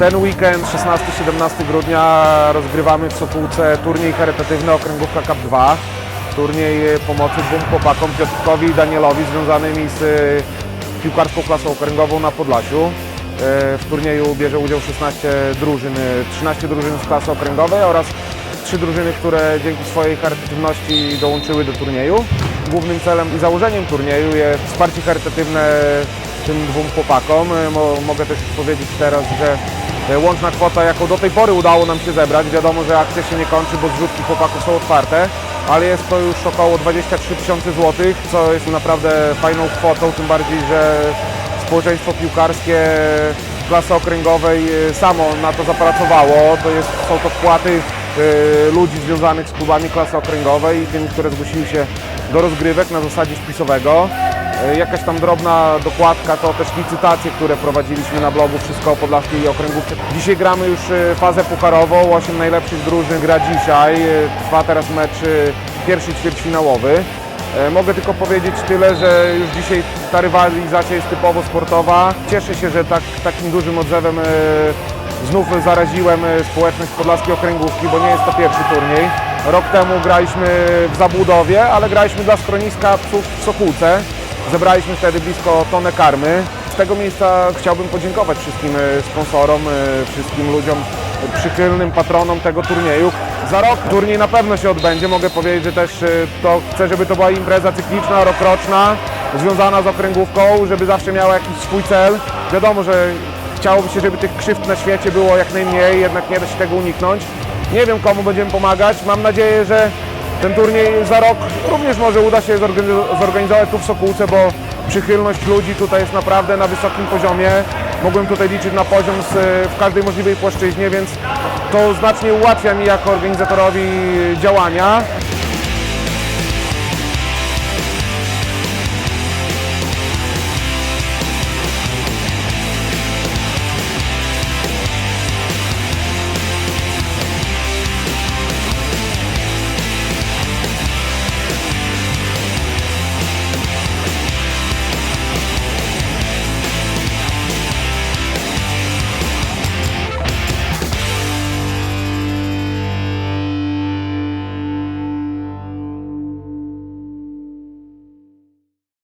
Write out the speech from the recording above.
Ten weekend, 16-17 grudnia, rozgrywamy w Sokółce turniej charytatywny Okręgówka Cup 2. Turniej pomocy dwóm chłopakom, Piotrkowi i Danielowi, związanymi z e, piłkarską klasą okręgową na Podlasiu. E, W turnieju bierze udział 16 drużyn, e, 13 drużyn z klasy okręgowej oraz trzy drużyny, które dzięki swojej charytatywności dołączyły do turnieju. Głównym celem i założeniem turnieju jest wsparcie charytatywne tym dwóm chłopakom. E, Mo, mogę też powiedzieć teraz, że e, łączna kwota, jaką do tej pory udało nam się zebrać, wiadomo, że akcja się nie kończy, bo zrzutki chłopaków są otwarte, ale jest to już około 23 tysiące złotych, co jest naprawdę fajną kwotą, tym bardziej, że społeczeństwo piłkarskie klasy okręgowej e, samo na to zapracowało. To jest, są to wpłaty e, ludzi związanych z klubami klasy okręgowej i tymi, które zgłosiły się do rozgrywek na zasadzie spisowego. E, Jakaś tam drobna dokładka to też licytacje, które prowadziliśmy na blogu Wszystko o Podlaskiej Okręgówce. Dzisiaj gramy już e, fazę pucharową, 8 najlepszych drużyn gra dzisiaj. E, Trwa teraz mecz pierwszy ćwierćfinałowy. Mogę tylko powiedzieć tyle, że już dzisiaj ta rywalizacja jest typowo sportowa. Cieszę się, że tak, takim dużym odzewem znów zaraziłem społeczność Podlaskiej Okręgówki, bo nie jest to pierwszy turniej. Rok temu graliśmy w Zabudowie, ale graliśmy dla schroniska psów w Sokółce. Zebraliśmy wtedy blisko tonę karmy. Z tego miejsca chciałbym podziękować wszystkim e, sponsorom, e, wszystkim ludziom przychylnym, patronom tego turnieju. Za rok turniej na pewno się odbędzie. Mogę powiedzieć, że też e, to chcę, żeby to była impreza cykliczna, rokroczna, związana z okręgówką, żeby zawsze miała jakiś swój cel. Wiadomo, że chciałoby się, żeby tych krzywd na świecie było jak najmniej, jednak nie da się tego uniknąć. Nie wiem, komu będziemy pomagać. Mam nadzieję, że ten turniej za rok również może uda się zorganiz- zorganizować tu w Sokółce, bo przychylność ludzi tutaj jest naprawdę na wysokim poziomie. Mogłem tutaj liczyć na poziom z, w każdej możliwej płaszczyźnie, więc to znacznie ułatwia mi jako organizatorowi działania.